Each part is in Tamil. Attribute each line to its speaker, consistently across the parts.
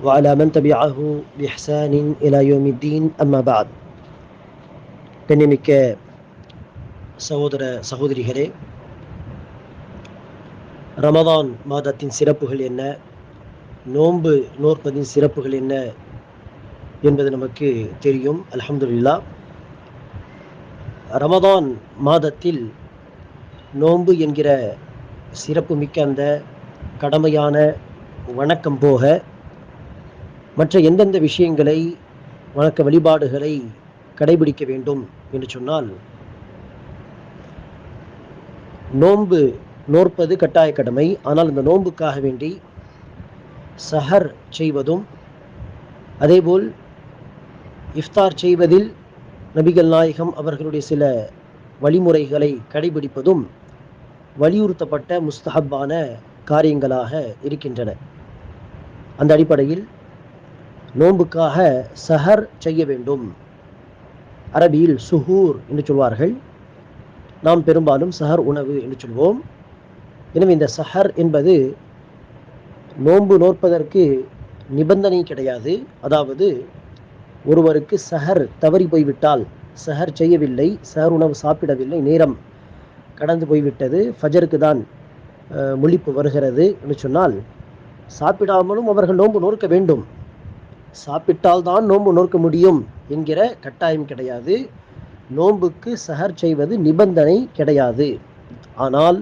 Speaker 1: وعلى من تبعه بإحسان إلى يوم الدين أما بعد கண்ணிமிக்க சகோதர சகோதரிகளே ரமதான் மாதத்தின் சிறப்புகள் என்ன நோன்பு நோற்பதின் சிறப்புகள் என்ன என்பது நமக்கு தெரியும் அல்ஹம்துலில்லா ரமதான் மாதத்தில் நோன்பு என்கிற சிறப்பு மிக்க அந்த கடமையான வணக்கம் போக மற்ற எந்தெந்த விஷயங்களை வணக்க வழிபாடுகளை கடைபிடிக்க வேண்டும் என்று சொன்னால் நோன்பு நோற்பது கட்டாய கடமை. ஆனால் இந்த நோன்புக்காக வேண்டி சஹர் செய்வதும் அதேபோல் இஃப்தார் செய்வதில் நபிகள் நாயகம் அவர்களுடைய சில வழிமுறைகளை கடைபிடிப்பதும் வலியுறுத்தப்பட்ட முஸ்தஹப்பான காரியங்களாக இருக்கின்றன. அந்த அடிப்படையில் நோன்புக்காக சஹர் செய்ய வேண்டும். அரபியில் சுஹூர் என்று சொல்வார்கள். நாம் பெரும்பாலும் சஹர் உணவு என்று சொல்வோம். எனவே இந்த சஹர் என்பது நோன்பு நோற்பதற்கு நிபந்தனை கிடையாது. அதாவது ஒருவருக்கு சஹர் தவறி போய்விட்டால் சஹர் செய்யவில்லை சஹர் உணவு சாப்பிடவில்லை நேரம் கடந்து போய்விட்டது ஃபஜருக்கு தான் முழிப்பு வருகிறது என்று சொன்னால் சாப்பிடாமலும் அவர்கள் நோன்பு நோற்க வேண்டும். சாப்பிட்டால் தான் நோன்பு நோக்க முடியும் என்கிற கட்டாயம் கிடையாது. நோன்புக்கு சஹர் செய்வது நிபந்தனை கிடையாது. ஆனால்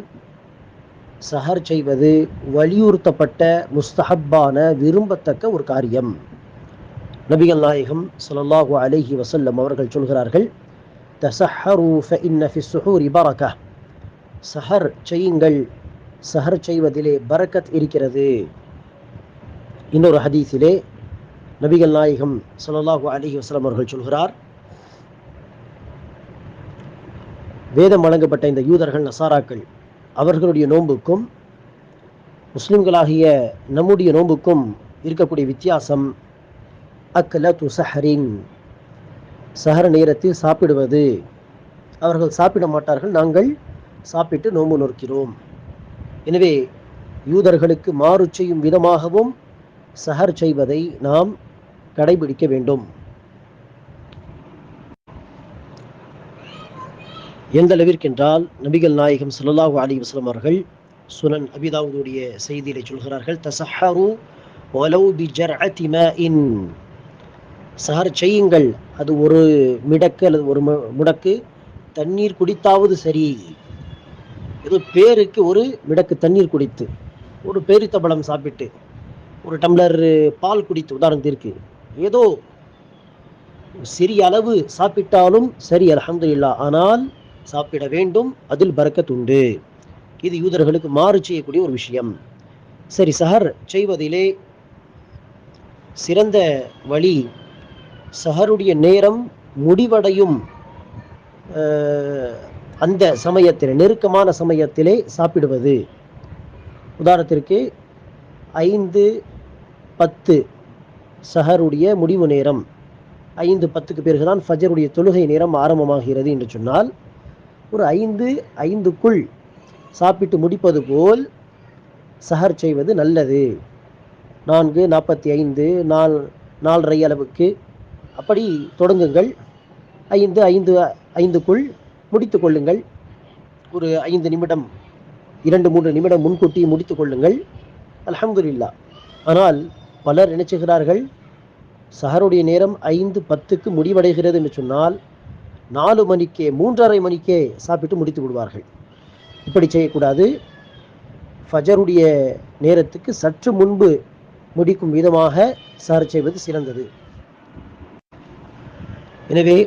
Speaker 1: சஹர் செய்வது வலியுறுத்தப்பட்ட முஸ்தஹப்பான விரும்பத்தக்க ஒரு காரியம். நபிகள் நாயகம் ஸல்லல்லாஹு அலஹி வசல்லம் அவர்கள் சொல்கிறார்கள் சஹர் செய்யுங்கள். சஹர் செய்வதிலே பரக்கத் இருக்கிறது. இன்னொரு ஹதீஸிலே நபிகள் நாயகம் சொல்லலாஹு அலைஹி வஸ்லாம் அவர்கள் சொல்கிறார் வேதம் வழங்கப்பட்ட இந்த யூதர்கள் நசாராக்கள் அவர்களுடைய நோன்புக்கும் முஸ்லிம்களாகிய நம்முடைய நோன்புக்கும் இருக்கக்கூடிய வித்தியாசம் அக்கல சஹரின் சஹர நேரத்தில் சாப்பிடுவது. அவர்கள் சாப்பிட மாட்டார்கள் நாங்கள் சாப்பிட்டு நோன்பு நோக்கிறோம். எனவே யூதர்களுக்கு மாறு செய்யும் விதமாகவும் சஹர் செய்வதை நாம் கடைபிடிக்க வேண்டும். எந்த அளவிற்கென்றால் நபிகள் நாயகம் சல்லாஹூ அலி வஸ்லம் அவர்கள் சுனன் அபிதாவுடைய செய்தியிலே சொல்கிறார்கள் தசஹரு வலவு பி ஜர்அதி சஹர் செய்யுங்கள். அது ஒரு மிடக்கு அல்லது ஒரு முடக்கு தண்ணீர் குடித்தாவது சரி. ஏதோ பேருக்கு ஒரு மிடக்கு தண்ணீர் குடித்து ஒரு பேரித்தபழம் சாப்பிட்டு ஒரு டம்ளர் பால் குடித்து உதாரணத்திற்கு ஏதோ சிறிய அளவு சாப்பிட்டாலும் சரி அல்ஹம்துலில்லாஹ் ஆனால் சாப்பிட வேண்டும் அதில் பறக்கத் உண்டு. இது யூதர்களுக்கு மாறு செய்யக்கூடிய ஒரு விஷயம். சரி சஹர் செய்வதிலே சிறந்த வழி சஹருடைய நேரம் முடிவடையும் அந்த சமயத்தில் நெருக்கமான சமயத்திலே சாப்பிடுவது. உதாரணத்திற்கு ஐந்து பத்து சஹருடைய முடிவு நேரம். ஐந்து பத்துக்கு பிறகுதான் ஃபஜருடைய தொழுகை நேரம் ஆரம்பமாகிறது என்று சொன்னால் ஒரு ஐந்து ஐந்துக்குள் சாப்பிட்டு முடிப்பது போல் சஹர் செய்வது நல்லது. நான்கு நாற்பத்தி ஐந்து நால் நாலரை அளவுக்கு அப்படி தொடங்குங்கள். ஐந்து ஐந்து ஐந்துக்குள் முடித்து கொள்ளுங்கள். ஒரு ஐந்து நிமிடம் இரண்டு மூன்று நிமிடம் முன்கூட்டி முடித்து கொள்ளுங்கள். அலமதுல்லா ஆனால் பலர் நினைச்சுகிறார்கள் சஹருடைய நேரம் ஐந்து பத்துக்கு முடிவடைகிறது என்று சொன்னால் நாலு மணிக்கே மூன்றரை மணிக்கே சாப்பிட்டு முடித்து விடுவார்கள். இப்படி செய்யக்கூடாது. ஃபஜருடைய நேரத்துக்கு சற்று முன்பு முடிக்கும் விதமாக சார் செய்வது சிறந்தது. எனவே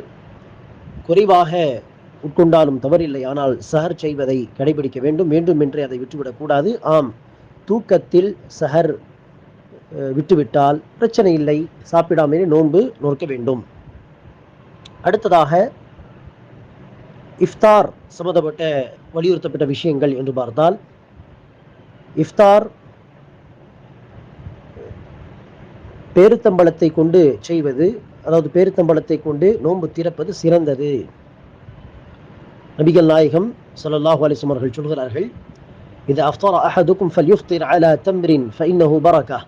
Speaker 1: குறைவாக உட்கொண்டாலும் தவறில்லை. ஆனால் சஹர் செய்வதை கடைபிடிக்க வேண்டும். வேண்டும் என்று அதை விட்டுவிடக்கூடாது. ஆம் தூக்கத்தில் சஹர் விட்டுவிட்டால் பிரச்சனை இல்லை. சாப்பிடாமலே நோன்பு நோக்க வேண்டும். அடுத்ததாக இஃப்தார் சம்பந்தப்பட்ட வலியுறுத்தப்பட்ட விஷயங்கள் என்று பார்த்தால் இஃப்தார் பேருத்தம்பளத்தை கொண்டு செய்வது அதாவது பேருத்தம்பளத்தை கொண்டு நோன்பு திறப்பது சிறந்தது. நபிகள் நாயகம் ஸல்லல்லாஹு அலைஹி சொல்கிறார்கள் இது அஃப்தார் அஹதுக்கும் ஃபல்யுஃப்திர் அலா தம்ரின் ஃபைன்னஹு பரகா.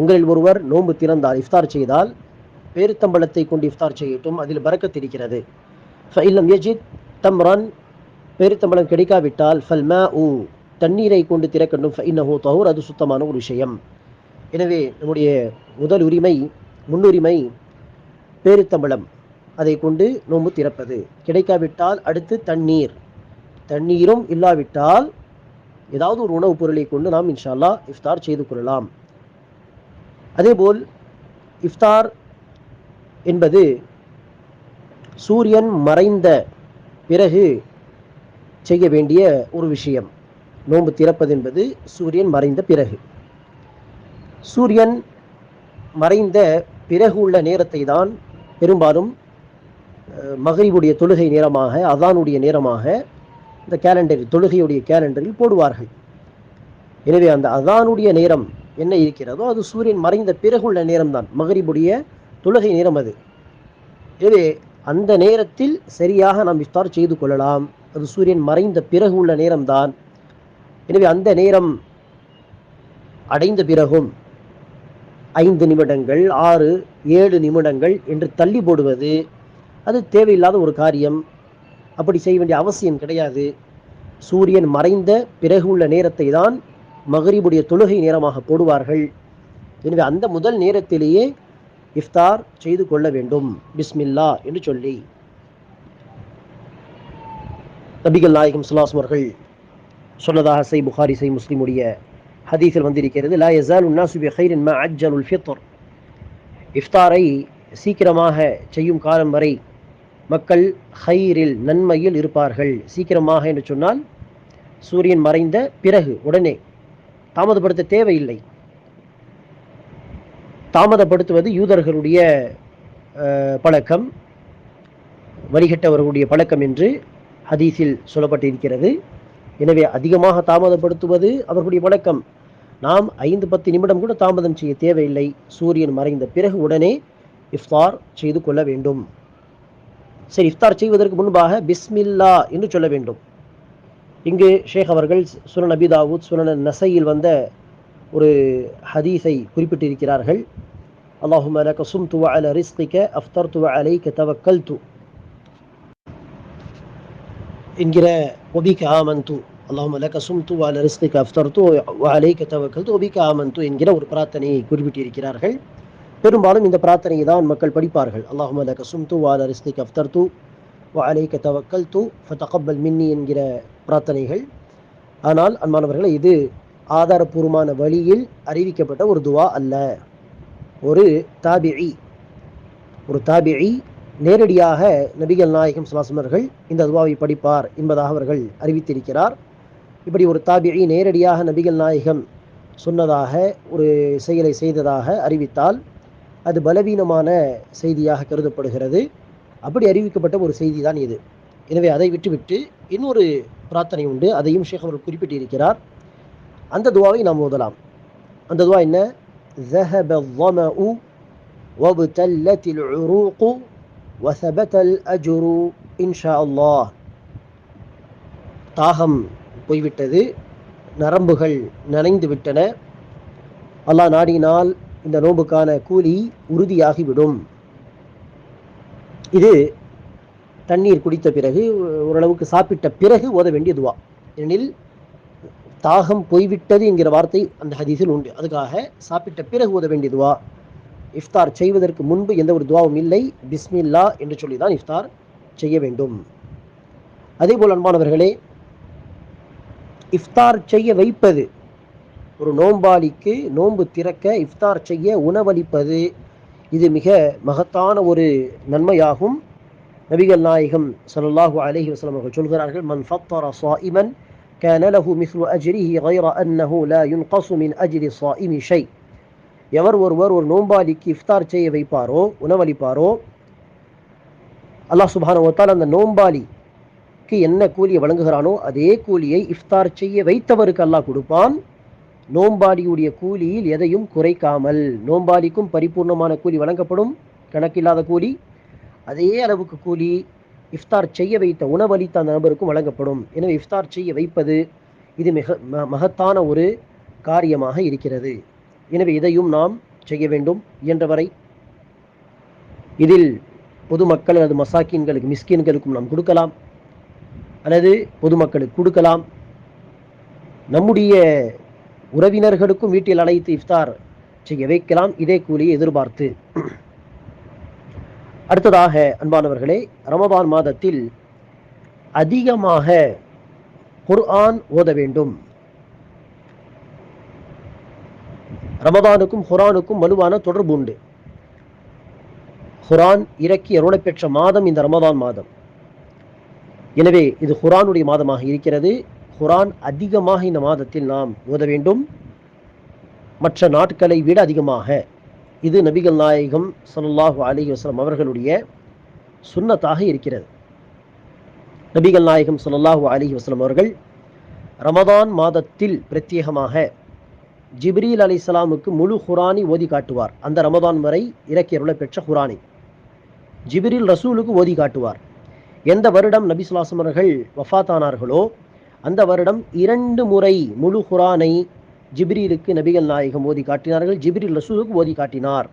Speaker 1: உங்களில் ஒருவர் நோன்பு திறந்தால் இஃப்தார் செய்தால் பேருத்தம்பளத்தை கொண்டு இஃப்தார் செய்யட்டும் அதில் பறக்கத் இருக்கிறது ஃபைலம் யஜித் தம்ரன் பேருத்தம்பளம் கிடைக்காவிட்டால் ஃபல்மா உ தண்ணீரை கொண்டு திறக்கணும் ஃபஇன்னஹு தஹூர் அது சுத்தமான ஒரு விஷயம். எனவே நம்முடைய முதல் உரிமை முன்னுரிமை பேருத்தம்பளம் அதை கொண்டு நோன்பு திறப்பது. கிடைக்காவிட்டால் அடுத்து தண்ணீர். தண்ணீரும் இல்லாவிட்டால் ஏதாவது ஒரு உணவுப் பொருளை கொண்டு நாம் இன்ஷால்லா இஃப்தார் செய்து கொள்ளலாம். அதேபோல் இஃப்தார் என்பது சூரியன் மறைந்த பிறகு செய்ய வேண்டிய ஒரு விஷயம். நோன்பு திறப்பது என்பது சூரியன் மறைந்த பிறகு. சூரியன் மறைந்த பிறகு உள்ள நேரத்தை தான் பெரும்பாலும் மகரிவுடைய தொழுகை நேரமாக அதானுடைய நேரமாக இந்த கேலண்டரில் தொழுகையுடைய கேலண்டரில் போடுவார்கள். எனவே அந்த அதானுடைய நேரம் என்ன இருக்கிறதோ அது சூரியன் மறைந்த பிறகு உள்ள நேரம்தான். மகரிபுடைய தொழுகை நேரம் அது. எனவே அந்த நேரத்தில் சரியாக நாம் இஃப்தார் செய்து கொள்ளலாம். அது சூரியன் மறைந்த பிறகு உள்ள நேரம்தான். எனவே அந்த நேரம் அடைந்த பிறகும் ஐந்து நிமிடங்கள் ஆறு ஏழு நிமிடங்கள் என்று தள்ளி போடுவது அது தேவையில்லாத ஒரு காரியம். அப்படி செய்ய வேண்டிய அவசியம் கிடையாது. சூரியன் மறைந்த பிறகு உள்ள நேரத்தை தான் மகரீபுடைய தொழுகை நேரமாக போடுவார்கள். எனவே அந்த முதல் நேரத்திலேயே இஃப்தார் செய்து கொள்ள வேண்டும். பிஸ்மில்லா என்று சொல்லி. நபிகள் நாயகம் சுலாஸ் அவர்கள் சொன்னதாக செய் புகாரி செய் முஸ்லிமுடைய ஹதீஸில் வந்திருக்கிறது. லா யசால் ஹைரின் மா அஜல் உல் ஃபித்தர் இஃப்தாரை சீக்கிரமாக செய்யும் காலம் வரை மக்கள் ஹைரில் நன்மையில் இருப்பார்கள். சீக்கிரமாக என்று சொன்னால் சூரியன் மறைந்த பிறகு உடனே தாமதப்படுத்த தேவையில்லை. தாமதப்படுத்துவது யூதர்களுடைய பழக்கம் வழிகட்டவர்களுடைய பழக்கம் என்று ஹதீஸில் சொல்லப்பட்டிருக்கிறது. எனவே அதிகமாக தாமதப்படுத்துவது அவர்களுடைய பழக்கம். நாம் ஐந்து பத்து நிமிடம் கூட தாமதம் செய்ய தேவையில்லை. சூரியன் மறைந்த பிறகு உடனே இஃப்தார் செய்து கொள்ள வேண்டும். சரி இஃப்தார் செய்வதற்கு முன்பாக பிஸ்மில்லா என்று சொல்ல வேண்டும். இங்கு ஷேக் அவர்கள் சுனன் நபி தாவூத் சுனன் நசையில் வந்த ஒரு ஹதீஸை குறிப்பிட்டிருக்கிறார்கள். அல்லாஹும் அலக சும் துவ அல ரிஸ்கிக்க அஃப்தர் துவ அலை கத்தவக்கல் து என்கிற ஒபிக ஆமன் து அல்லாஹும் அலக சும் துவ அல ரிஸ்கிக்க அஃப்தர் து அலை கத்தவக்கல் து ஒபிக ஆமன் து என்கிற ஒரு பிரார்த்தனையை குறிப்பிட்டிருக்கிறார்கள். பெரும்பாலும் இந்த பிரார்த்தனையை தான் மக்கள் படிப்பார்கள். அல்லாஹும் அலக கசும் துவ அல ரிஸ்கிக்க அஃப்தர் து அஃப்தர்த்து தவக்கல் தூ ஃபதகப்பல் மின்னி என்கிற பிரார்த்தனைகள். ஆனால் அன்பானவர்களை இது ஆதாரபூர்வமான வழியில் அறிவிக்கப்பட்ட ஒரு துவா அல்ல. ஒரு தாபிஇ ஒரு தாபிஇ நேரடியாக நபிகள் நாயகம் சுலாசமர்கள் இந்த துவாவை படிப்பார் என்பதாக அவர்கள் அறிவித்திருக்கிறார். இப்படி ஒரு தாபிஇ நேரடியாக நபிகள் நாயகம் சொன்னதாக ஒரு செயலை செய்ததாக அறிவித்தால் அது பலவீனமான செய்தியாக கருதப்படுகிறது. அப்படி அறிவிக்கப்பட்ட ஒரு செய்தி தான் இது எனவே அதை விட்டுவிட்டு இன்னொரு பிரார்த்தனை உண்டு அதையும் ஷேக் அவர்கள் குறிப்பிட்டிருக்கிறார் அந்த துவாவை நாம் ஓதலாம் அந்த துவா என்ன ذهب الظمأ وابتلت العروق وثبت الأجر إن شاء الله தாகம் போய்விட்டது நரம்புகள் நனைந்து விட்டன அல்லாஹ் நாடினால் இந்த நோன்புக்கான கூலி உறுதியாகிவிடும் இது தண்ணீர் குடித்த பிறகு ஓரளவுக்கு சாப்பிட்ட பிறகு ஓத வேண்டிய துவா. ஏனெனில் தாகம் போய்விட்டது என்கிற வார்த்தை அந்த ஹதீஸில் உண்டு. அதுக்காக சாப்பிட்ட பிறகு ஓத வேண்டிய துவா. இஃப்தார் செய்வதற்கு முன்பு எந்த ஒரு துவாவும் இல்லை. பிஸ்மில்லா என்று சொல்லி தான் இஃப்தார் செய்ய வேண்டும். அதேபோல் அன்பானவர்களே இஃப்தார் செய்ய வைப்பது ஒரு நோம்பாளிக்கு நோன்பு திறக்க இஃப்தார் செய்ய உணவளிப்பது இது மிக மகத்தான ஒரு நன்மையாகும் நபிகள் நாயகம் ஸல்லல்லாஹு அலைஹி வஸல்லம் அவர்கள் சொல்கிறார்கள் மன் ஃபத்தர ஸாயிமன் كان له مثل أجره غير أنه لا ينقص من أجر الصائم شيء எவர் ஒருவர் ஒரு நோம்பாளிக்கு இஃப்தார் செய்ய வைப்பாரோ உணவளிப்பாரோ அல்லாஹ் சுபானுவத்தால் அந்த நோம்பாளிக்கு என்ன கூலியை வழங்குகிறானோ அதே கூலியை இஃப்தார் செய்ய வைத்தவருக்கு அல்லாஹ் கொடுப்பான் நோம்பாடியுடைய கூலியில் எதையும் குறைக்காமல் நோம்பாடிக்கும் பரிபூர்ணமான கூலி வழங்கப்படும் கணக்கில்லாத கூலி அதே அளவுக்கு கூலி இஃப்தார் செய்ய வைத்த உணவளித்த அந்த நபருக்கும் வழங்கப்படும். எனவே இஃப்தார் செய்ய வைப்பது இது மிக ம- மகத்தான ஒரு காரியமாக இருக்கிறது. எனவே இதையும் நாம் செய்ய வேண்டும் இயன்றவரை இதில் பொதுமக்கள் அல்லது மசாக்கின்களுக்கு மிஸ்கின்களுக்கும் நாம் கொடுக்கலாம். அல்லது பொதுமக்களுக்கு கொடுக்கலாம். நம்முடைய உறவினர்களுக்கும் வீட்டில் அழைத்து இஃப்தார் செய்ய வைக்கலாம். இதே கூலியை எதிர்பார்த்து. அடுத்ததாக அன்பானவர்களே ரமபான் மாதத்தில் அதிகமாக குர்ஆன் ஓத வேண்டும். ரமதானுக்கும் குர்ஆனுக்கும் வலுவான தொடர்பு உண்டு. குர்ஆன் இறக்கி அருளப் பெற்ற மாதம் இந்த ரமதான் மாதம். எனவே இது குர்ஆனுடைய மாதமாக இருக்கிறது. குரான் அதிகமாக இந்த மாதத்தில் நாம் ஓத வேண்டும். மற்ற நாட்களை விட அதிகமாக. இது நபிகள் நாயகம் சல்லாஹூ அலி வஸ்லம் அவர்களுடைய சுன்னத்தாக இருக்கிறது. நபிகள் நாயகம் சல்லாஹூ அலி வஸ்லம் அவர்கள் ரமதான் மாதத்தில் பிரத்யேகமாக ஜிப்ரீல் அலி இஸ்லாமுக்கு முழு ஹுரானி ஓதி காட்டுவார். அந்த ரமதான் வரை இறக்கி பெற்ற ஹுரானி ஜிப்ரீல் ரசூலுக்கு ஓதி காட்டுவார். எந்த வருடம் நபி சுல்லாசமர்கள் வஃத்தானார்களோ அந்த வருடம் இரண்டு முறை முழு குரானை ஜிப்ரீலுக்கு நபிகள் நாயகம் ஓதி காட்டினார்கள் ஜிப்ரீல் ரசூலுக்கு ஓதி காட்டினார்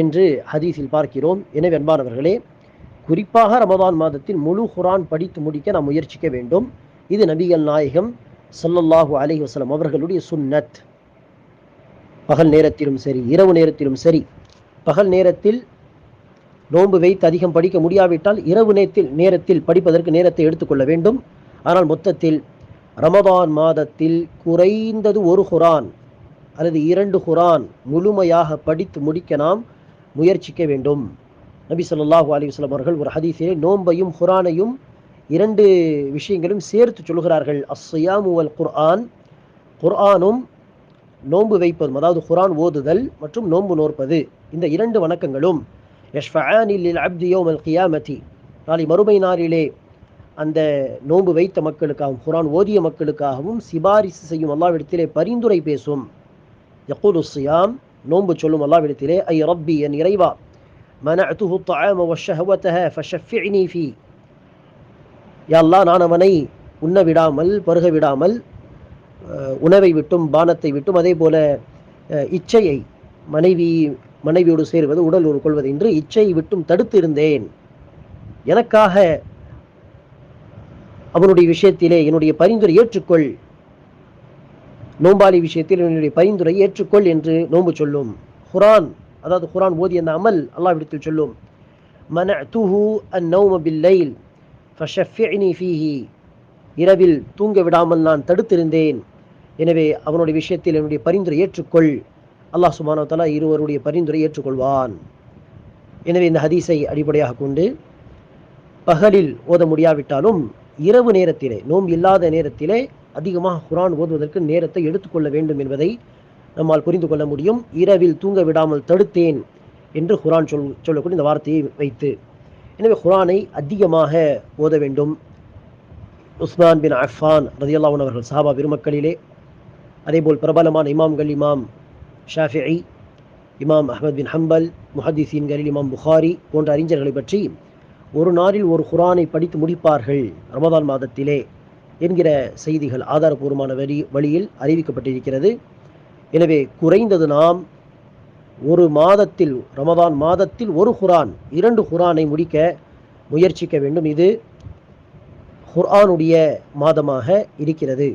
Speaker 1: என்று ஹதீஸில் பார்க்கிறோம். எனவே அன்பானவர்களே குறிப்பாக ரமதான் மாதத்தில் முழு குரான் படித்து முடிக்க நாம் முயற்சிக்க வேண்டும். இது நபிகள் நாயகம் ஸல்லல்லாஹு அலஹி வசலம் அவர்களுடைய சுன்னத். பகல் நேரத்திலும் சரி இரவு நேரத்திலும் சரி பகல் நேரத்தில் நோன்பு வைத்து அதிகம் படிக்க முடியாவிட்டால் இரவு நேரத்தில் நேரத்தில் படிப்பதற்கு நேரத்தை எடுத்துக்கொள்ள வேண்டும். ஆனால் மொத்தத்தில் ரமதான் மாதத்தில் குறைந்தது ஒரு குரான் அல்லது இரண்டு குரான் முழுமையாக படித்து முடிக்க நாம் முயற்சிக்க வேண்டும். நபி சொல்லாஹூ அலைஹி அவர்கள் ஒரு ஹதீஸிலே நோன்பையும் குரானையும் இரண்டு விஷயங்களும் சேர்த்து சொல்கிறார்கள். அஸ்ஸியாமு வல் குர்ஆன் குர்ஆனும் நோன்பு வைப்பதும் அதாவது குரான் ஓதுதல் மற்றும் நோன்பு நோற்பது இந்த இரண்டு வணக்கங்களும். யஷ்ஃபஆனி லில் கியாமதி. நாளை மறுமை நாளிலே அந்த நோன்பு வைத்த மக்களுக்காகவும் குரான் ஓதிய மக்களுக்காகவும் சிபாரிசு செய்யும் அல்லாவிடத்திலே பரிந்துரை பேசும். யக்கூலு சியாம் நோன்பு சொல்லும் அல்லாவிடத்திலே ஐ ரப்பி என் இறைவா மனஅத்துஹு தஆம வஷ்ஷஹவத்தஹ ஃபஷஃபிஇனி ஃபி. யா அல்லாஹ் நான் அவனை உண்ண விடாமல் பருக விடாமல் உணவை விட்டும் பானத்தை விட்டும் அதே போல இச்சையை மனைவி மனைவியோடு சேர்வது உடல் உருக்கொள்வது என்று இச்சையை விட்டும் தடுத்து இருந்தேன் எனக்காக அவனுடைய விஷயத்திலே என்னுடைய பரிந்துரை ஏற்றுக்கொள். நோம்பாளி விஷயத்தில் என்னுடைய பரிந்துரை ஏற்றுக்கொள் என்று நோம்பு சொல்லும். குரான் அதாவது குரான் ஓதிய அந்த அமல் அல்லாவிடத்தில் சொல்லும். மனஅத்துஹு அந்நௌம பில்லைல் ஃபஷஃபிஅனி ஃபீஹி. இரவில் தூங்க விடாமல் நான் தடுத்திருந்தேன். எனவே அவனுடைய விஷயத்தில் என்னுடைய பரிந்துரை ஏற்றுக்கொள். அல்லாஹ் சுப்ஹானஹு தலா இருவருடைய பரிந்துரை ஏற்றுக்கொள்வான். எனவே இந்த ஹதீஸை அடிப்படையாக கொண்டு பகலில் ஓத முடியாவிட்டாலும் இரவு நேரத்திலே நோம்பு இல்லாத நேரத்திலே அதிகமாக குரான் ஓதுவதற்கு நேரத்தை எடுத்துக்கொள்ள வேண்டும் என்பதை நம்மால் புரிந்து கொள்ள முடியும். இரவில் தூங்க விடாமல் தடுத்தேன் என்று குரான் சொல் சொல்லக்கூடிய இந்த வார்த்தையை வைத்து. எனவே குரானை அதிகமாக ஓத வேண்டும். உஸ்மான் பின் அஃபான் ரதியல்லாஹு அவர்கள் சாபா பெருமக்களிலே. அதேபோல் பிரபலமான இமாம்கள் இமாம் ஷாஃபிஐ இமாம் அஹமத் பின் ஹம்பல் முஹத்திசீன்களில் இமாம் புகாரி போன்ற அறிஞர்களை பற்றி ஒரு நாளில் ஒரு குரானை படித்து முடிப்பார்கள் ரமதான் மாதத்திலே என்கிற செய்திகள் ஆதாரபூர்வமான வழி வழியில் அறிவிக்கப்பட்டிருக்கிறது. எனவே குறைந்தது நாம் ஒரு மாதத்தில் ரமதான் மாதத்தில் ஒரு குரான் இரண்டு குரானை முடிக்க முயற்சிக்க வேண்டும். இது குர்ஆனுடைய மாதமாக இருக்கிறது.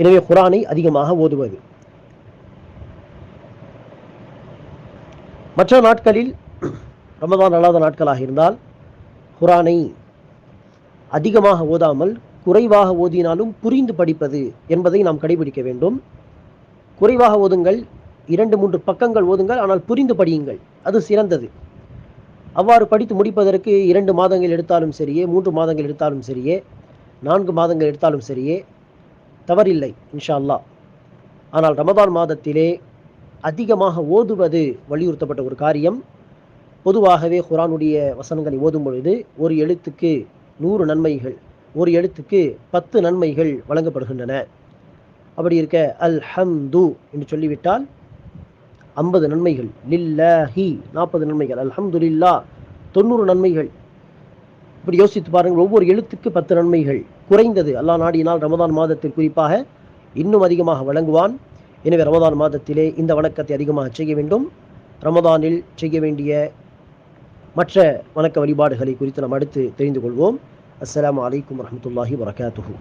Speaker 1: எனவே குரானை அதிகமாக ஓதுவது. மற்ற நாட்களில் ரமதான் அல்லாத நாட்களாக இருந்தால் குரானை அதிகமாக ஓதாமல் குறைவாக ஓதினாலும் புரிந்து படிப்பது என்பதை நாம் கடைபிடிக்க வேண்டும். குறைவாக ஓதுங்கள் இரண்டு மூன்று பக்கங்கள் ஓதுங்கள் ஆனால் புரிந்து படியுங்கள். அது சிறந்தது. அவ்வாறு படித்து முடிப்பதற்கு இரண்டு மாதங்கள் எடுத்தாலும் சரியே மூன்று மாதங்கள் எடுத்தாலும் சரியே நான்கு மாதங்கள் எடுத்தாலும் சரியே தவறில்லை இன்ஷா அல்லாஹ் ஆனால் ரமதான் மாதத்திலே அதிகமாக ஓதுவது வலியுறுத்தப்பட்ட ஒரு காரியம். பொதுவாகவே குரானுடைய வசனங்களை ஓதும் பொழுது ஒரு எழுத்துக்கு நூறு நன்மைகள் ஒரு எழுத்துக்கு பத்து நன்மைகள் வழங்கப்படுகின்றன. அப்படி இருக்க அல் ஹம்து என்று சொல்லிவிட்டால் ஐம்பது நன்மைகள். லில்லாஹி நாற்பது நன்மைகள். அல்ஹம்துலில்லா தொண்ணூறு நன்மைகள். இப்படி யோசித்து பாருங்கள் ஒவ்வொரு எழுத்துக்கு பத்து நன்மைகள். குறைந்தது அல்லாஹ் நாடினால் ரமதான் மாதத்தில் குறிப்பாக இன்னும் அதிகமாக வழங்குவான். எனவே ரமதான் மாதத்திலே இந்த வணக்கத்தை அதிகமாக செய்ய வேண்டும். ரமதானில் செய்ய வேண்டிய மற்ற வணக்க வழிபாடுகளை குறித்து நாம் அடுத்து தெரிந்து கொள்வோம். அஸ்லாம் அலைக்கும் வரமத்துல்லாஹி வரகாத்துஹு